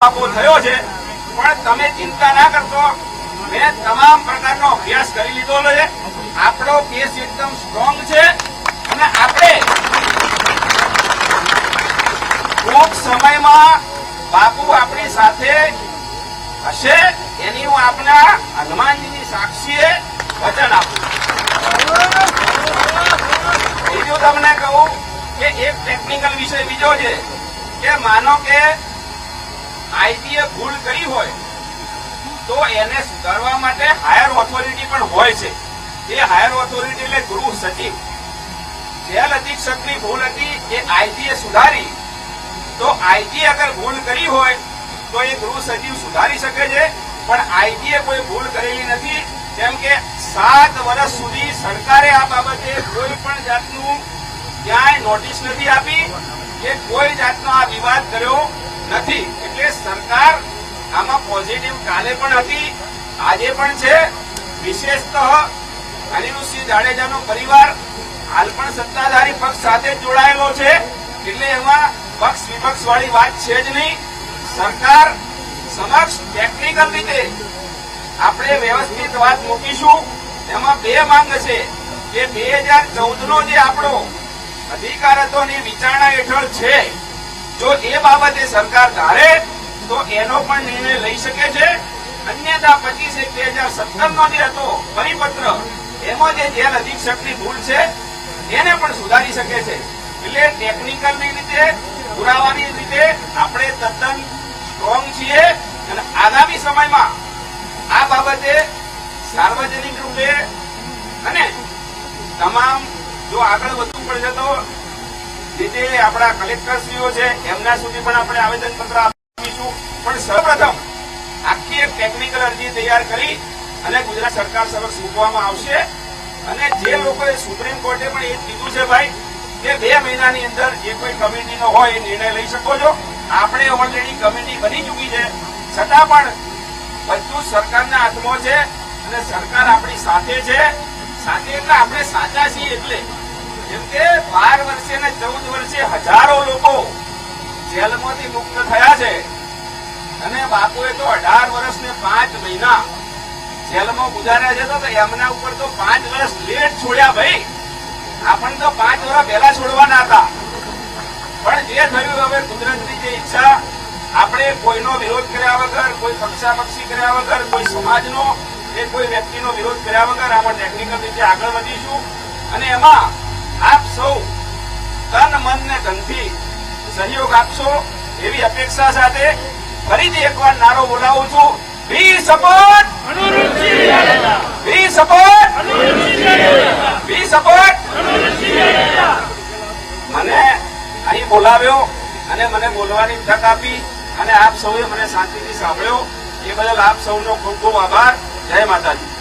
થયો છે. પણ તમે ચિંતા ના કરશો. મેં તમામ પ્રકારનો અભ્યાસ કરી લીધો છે. આપણો કેસ એકદમ સ્ટ્રોંગ છે. અને આપણે ટૂંક સમયમાં બાપુ આપણી સાથે હશે એની હું આપના હનુમાનજીની સાક્ષીએ વચન આપું બીજું તમને કહું કે એક ટેકનિકલ વિષય બીજો છે કે માનો કે આઈટીએ ભૂલ કરી હોય, તો એને સુધારવા માટે હાયર ઓથોરિટી પણ હોય છે. એ હાયર ઓથોરિટી એટલે ગૃહ સચિવ. જેલ અધિક્ષકની ભૂલ હતી, એ આઈજીએ સુધારી. તો આઈજી અગર ભૂલ કરી હોય, તો એ ગૃહ સચિવ સુધારી શકે છે. પણ આઈજીએ કોઈ ભૂલ કરેલી નથી, કેમ કે સાત વર્ષ સુધી સરકારે આ બાબતે કોઈ પણ જાતનું ક્યાંય નોટિસ નથી આપી કે કોઈ જાતનો આ વિવાદ કર્યો નથી. સરકાર આમાં પોઝિટિવ કાલે પણ હતી, આજે પણ છે. વિશેષતઃ અનિરુદ્ધસિંહ જાડેજાનો પરિવાર હાલ પણ સત્તાધારી પક્ષ સાથે જોડાયેલો છે. એટલે એમાં પક્ષ વિપક્ષ વાળી વાત છે જ નહીં. સરકાર સમક્ષ ટેકનિકલ રીતે આપણે વ્યવસ્થિત વાત મૂકીશું. એમાં બે માંગ છે કે બે હજાર ચૌદ નો જે આપણો અધિકાર હતો ને વિચારણા હેઠળ છે, જો એ બાબતે સરકાર ધારે તો એનો પણ નિર્ણય લઈ શકે છે. અન્યથા પચીસ એક બે હજાર સત્તર નો જે હતો પરિપત્ર. એમાં જે જેલ અધિક્ષકની ભૂલ છે, એને પણ સુધારી શકે છે. એટલે ટેકનિકલની રીતે, પુરાવાની રીતે આપણે તદ્દન સ્ટ્રોંગ છીએ અને આગામી સમયમાં આ બાબતે સાર્વજનિક રૂપે અને તમામ જો આગળ વધવું પડશે તો, જે જે આપણા કલેક્ટરશ્રીઓ છે, એમના સુધી પણ આપણે આવેદનપત્ર આપીશું પણ સૌપ્રથમ આખી એક ટેકનિકલ અરજી તૈયાર કરી અને ગુજરાત સરકાર સમક્ષ મૂકવામાં આવશે. અને જે લોકોએ સુપ્રીમ કોર્ટે પણ એ કીધું છે ભાઈ કે બે મહિનાની અંદર જે કોઈ કમિટીનો હોય એ નિર્ણય લઈ શકો છો. આપણે ઓલરેડી કમિટી બની ચૂકી છે. છતાં પણ બધું સરકારના હાથમાં છે અને સરકાર આપણી સાથે છે. સાથે એટલે આપણે સાચા છીએ એટલે. જેમ કે બાર વર્ષે ને ચૌદ વર્ષે હજારો લોકો જેલમાંથી મુક્ત થયા છે. બાપુએ તો અઢાર વર્ષ ને પાંચ મહિના જેલમાં ગુજાર્યા છે તો એમના ઉપર તો પાંચ વર્ષ લેટ છોડ્યા ભાઈ. આપણને તો પાંચ વર્ષ પહેલા છોડવાના હતા. પણ જે થયું હવે કુદરતની જે ઈચ્છા, આપણે કોઈનો વિરોધ કર્યા વગર, કોઈ પક્ષાપક્ષી કર્યા વગર, કોઈ સમાજનો કે કોઈ વ્યક્તિનો વિરોધ કર્યા વગર આમાં ટેકનિકલ રીતે આગળ વધીશું. અને એમાં આપ સૌ તન, મન ને ધનથી સહયોગ આપશો એવી અપેક્ષા સાથે ફરીથી એકવાર નારો બોલાવું છું. We support! We support! We support! મને અહીં બોલાવ્યો અને મને બોલવાની તક આપી અને આપ સૌએ મને શાંતિથી સાંભળ્યો. એ બદલ આપ સૌનો ખૂબ ખૂબ આભાર. જય માતાજી.